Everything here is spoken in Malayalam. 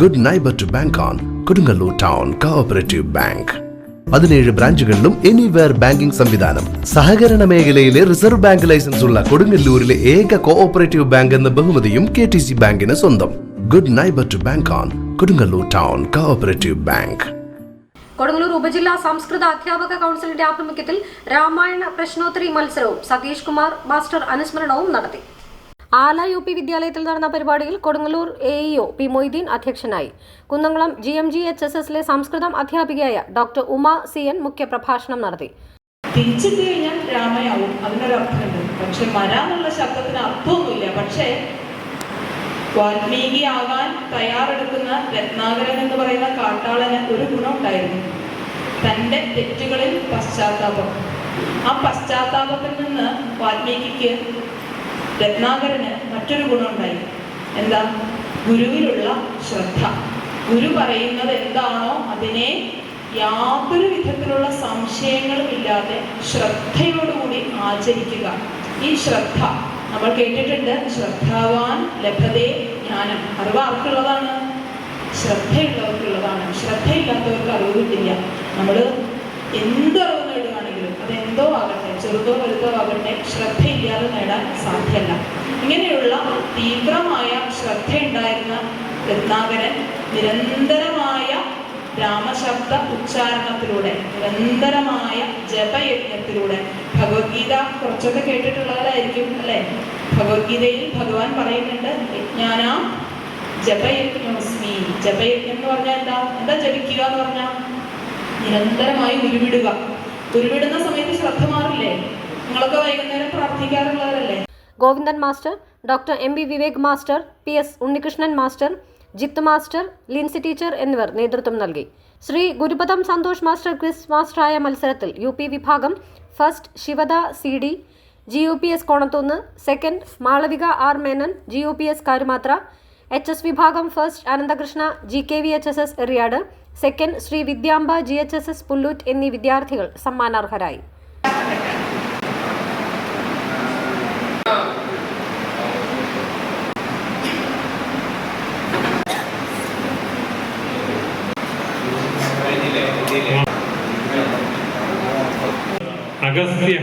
Good neighbour to bank on Kodungallur town cooperative bank പതിനേഴ് ബ്രാഞ്ചുകളിലും എനിവെയർ ബാങ്കിംഗ് സംവിധാനം. സഹകരണ മേഖലയിലെ റിസർവ് ബാങ്ക് ലൈസൻസ് ഉള്ള കൊടുങ്ങല്ലൂരിലെ ഏക കോഓപ്പറേറ്റീവ് ബാങ്ക് എന്ന ബഹുമതിയും കെ ടി സി ബാങ്കിന് സ്വന്തം. Good neighbour to bank on Kodungallur town cooperative bank Kodungallur ഉപജില്ലാ സംസ്കൃത അധ്യാപക കൗൺസിലിന്റെ ആഭിമുഖ്യത്തിൽ രാമായണ പ്രശ്നോത്തരി മത്സരവും സതീഷ് കുമാർ മാസ്റ്റർ അനുസ്മരണവും നടത്തി. ആല യു പി വിദ്യാലയത്തിൽ നടന്ന പരിപാടിയിൽ Kodungallur A EO P Moideen അധ്യക്ഷനായി. Kunnamkulam G M G H S എസിലെ സംസ്കൃതം അധ്യാപികയായ ഡോക്ടർ ഉമ സി എൻ മുഖ്യപ്രഭാഷണം നടത്തി. പക്ഷെ വാൽമീകി ആകാൻ തയ്യാറെടുക്കുന്ന രത്നാകരൻ എന്ന് പറയുന്ന കാട്ടാളന് ഒരു ഗുണം ഉണ്ടായിരുന്നു തന്റെ തെറ്റുകളിൽ പശ്ചാത്താപം. ആ പശ്ചാത്താപത്തിൽ നിന്ന് വാൽമീകിക്ക് രത്നാകരന് മറ്റൊരു ഗുണമുണ്ടായി എന്താ? ഗുരുവിലുള്ള ശ്രദ്ധ. ഗുരു പറയുന്നത് എന്താണോ അതിനെ യാതൊരു വിധത്തിലുള്ള സംശയങ്ങളും ഇല്ലാതെ ശ്രദ്ധയോടുകൂടി ആചരിക്കുക. ഈ ശ്രദ്ധ. നമ്മൾ കേട്ടിട്ടുണ്ട് ശ്രദ്ധാവാൻ ലഭതേ ജ്ഞാനം. അറിവ് ആർക്കുള്ളതാണ്? ശ്രദ്ധയുള്ളവർക്കുള്ളതാണ്. ശ്രദ്ധയില്ലാത്തവർക്ക് അറിവ് കിട്ടില്ല. നമ്മൾ എന്ത് അറിവ് നേടുകയാണെങ്കിലും അത് എന്തോ ആകട്ടെ ചെറുതോ വലുതോ ആവട്ടെ ശ്രദ്ധയില്ലാതെ നേടാൻ സാധ്യമല്ല ഇങ്ങനെയുള്ള തീവ്രമായ ശ്രദ്ധയുണ്ടായിരുന്ന രത്നാകരൻ നിരന്തരമായ രാമശബ്ദ ഉച്ചാരണത്തിലൂടെ നിരന്തരമായ ജപയജ്ഞത്തിലൂടെ ഭഗവത്ഗീത കുറച്ചൊക്കെ കേട്ടിട്ടുള്ളവരായിരിക്കും അല്ലെ? ഭഗവത്ഗീതയിൽ ഭഗവാൻ പറയുന്നുണ്ട് വിജ്ഞാന ജപയജ്ഞോസ്മി ജപയജ്ഞം എന്ന് പറഞ്ഞാൽ എന്താ? എന്താ ജപിക്കുക എന്ന് പറഞ്ഞാൽ? നിരന്തരമായി ഉരുവിടുക. ഉരുവിടുന്ന സമയത്ത് ശ്രദ്ധ മാറില്ലേ? നിങ്ങളൊക്കെ വൈകുന്നേരം പ്രാർത്ഥിക്കാറുള്ളവരല്ലേ? Govindan master doctor M B Vivek master P S Unnikrishnan master Jith master Lincy teacher എന്നിവർ നേതൃത്വം നൽകി. ശ്രീ ഗുരുപദം സന്തോഷ് മാസ്റ്റർ ക്വിസ് മാസ്റ്ററായ മത്സരത്തിൽ യു പി വിഭാഗം first Shivada C D G U P S കോണത്തൂന്ന് second Malavika R Menon G U P S Karumathra H S വിഭാഗം first Ananthakrishna G K V H S S Eriyad second Shri Vidyamba G H S S Pullut എന്നീ വിദ്യാർത്ഥികൾ സമ്മാനാർഹരായി. അഗസ്ത്യ.